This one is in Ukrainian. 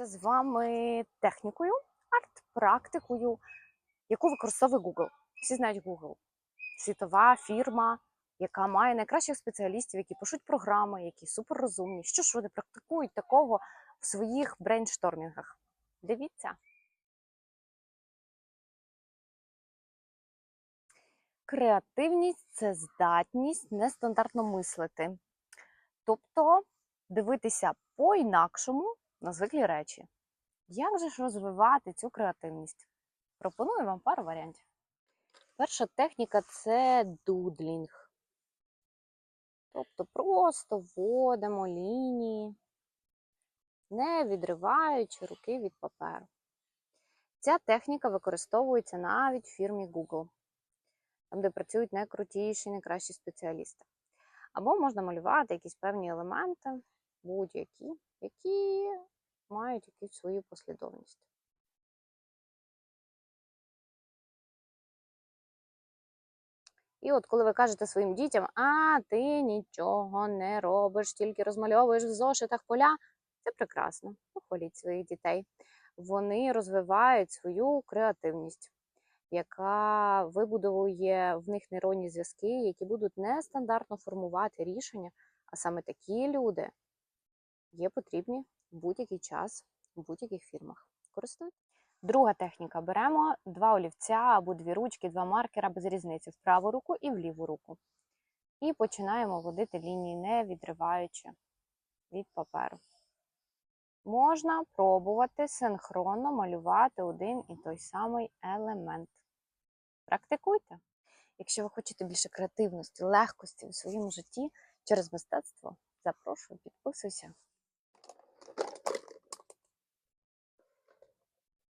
поділюся з вами технікою, арт-практикою, яку використовує Google. Всі знають Google. Світова фірма, яка має найкращих спеціалістів, які пишуть програми, які суперрозумні. Що ж вони практикують такого в своїх брейнштормінгах? Дивіться. Креативність це здатність нестандартно мислити. Тобто дивитися по-інакшому на звиклі речі. Як же ж розвивати цю креативність? Пропоную вам пару варіантів. Перша техніка це дудлінг. Тобто просто вводимо лінії, не відриваючи руки від паперу. Ця техніка використовується навіть в фірмі Google, там, де працюють найкрутіші, найкращі спеціалісти. Або можна малювати якісь певні елементи, будь-які, які мають якусь свою послідовність. І от коли ви кажете своїм дітям, а ти нічого не робиш, тільки розмальовуєш в зошитах поля, це прекрасно. Похваліть своїх дітей. Вони розвивають свою креативність, яка вибудовує в них нейронні зв'язки, які будуть нестандартно формувати рішення, а саме такі люди є потрібні в будь-який час в будь-яких фірмах. Користуйтесь. Друга техніка. Беремо два олівця або дві ручки, два маркера без різниці в праву руку і в ліву руку. І починаємо водити лінії, не відриваючи від паперу. Можна пробувати синхронно малювати один і той самий елемент. Практикуйте. Якщо ви хочете більше креативності, легкості у своєму житті через мистецтво, запрошую, підписуйся.